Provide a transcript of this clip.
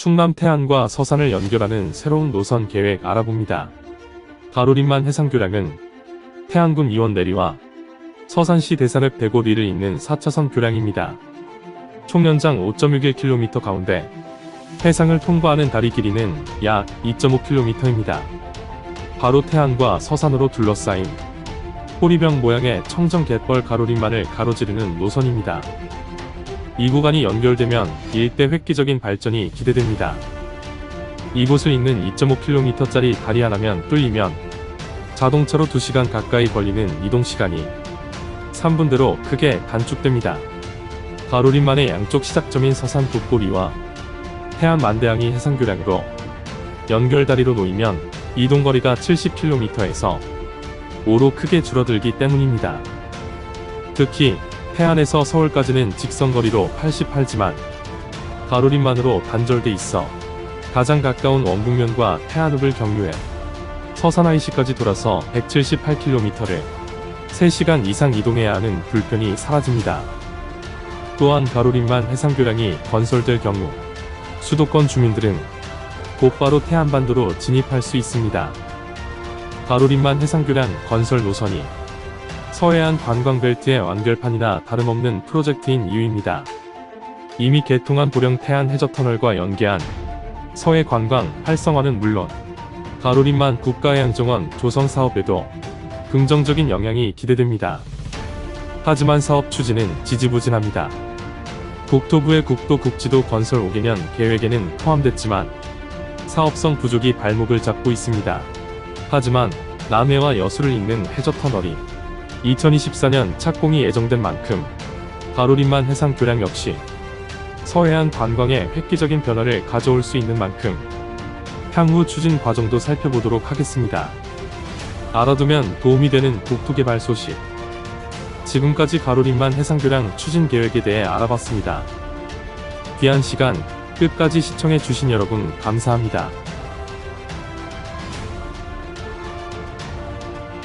충남 태안과 서산을 연결하는 새로운 노선 계획 알아봅니다. 가로림만 해상교량은 태안군 이원 내리와 서산시 대산읍 대고리를 잇는 4차선 교량입니다. 총 연장 5.61km 가운데 해상을 통과하는 다리 길이는 약 2.5km입니다. 바로 태안과 서산으로 둘러싸인 호리병 모양의 청정 갯벌 가로림만을 가로지르는 노선입니다. 이 구간이 연결되면 일대 획기적인 발전이 기대됩니다. 이곳을 잇는 2.5km짜리 다리 하나면 뚫리면 자동차로 2시간 가까이 걸리는 이동시간이 3분대로 크게 단축됩니다. 가로림만의 양쪽 시작점인 서산 북고리와 해안 만대항이 해상교량으로 연결다리로 놓이면 이동거리가 70km에서 5로 크게 줄어들기 때문입니다. 특히 해안에서 서울까지는 직선거리로 88지만 가로림만으로 단절돼 있어 가장 가까운 원북면과 태안읍을 경유해 서산 IC까지 돌아서 178km를 3시간 이상 이동해야 하는 불편이 사라집니다. 또한 가로림만 해상교량이 건설될 경우 수도권 주민들은 곧바로 태안반도로 진입할 수 있습니다. 가로림만 해상교량 건설 노선이 서해안 관광벨트의 완결판이나 다름없는 프로젝트인 이유입니다. 이미 개통한 보령 태안 해저터널과 연계한 서해 관광 활성화는 물론 가로림만 국가해양정원 조성 사업에도 긍정적인 영향이 기대됩니다. 하지만 사업 추진은 지지부진합니다. 국토부의 국도 국지도 건설 5개년 계획에는 포함됐지만 사업성 부족이 발목을 잡고 있습니다. 하지만 남해와 여수를 잇는 해저터널이 2024년 착공이 예정된 만큼 가로림만 해상 교량 역시 서해안 관광에 획기적인 변화를 가져올 수 있는 만큼 향후 추진 과정도 살펴보도록 하겠습니다. 알아두면 도움이 되는 국토개발 소식. 지금까지 가로림만 해상교량 추진 계획에 대해 알아봤습니다. 귀한 시간 끝까지 시청해 주신 여러분 감사합니다.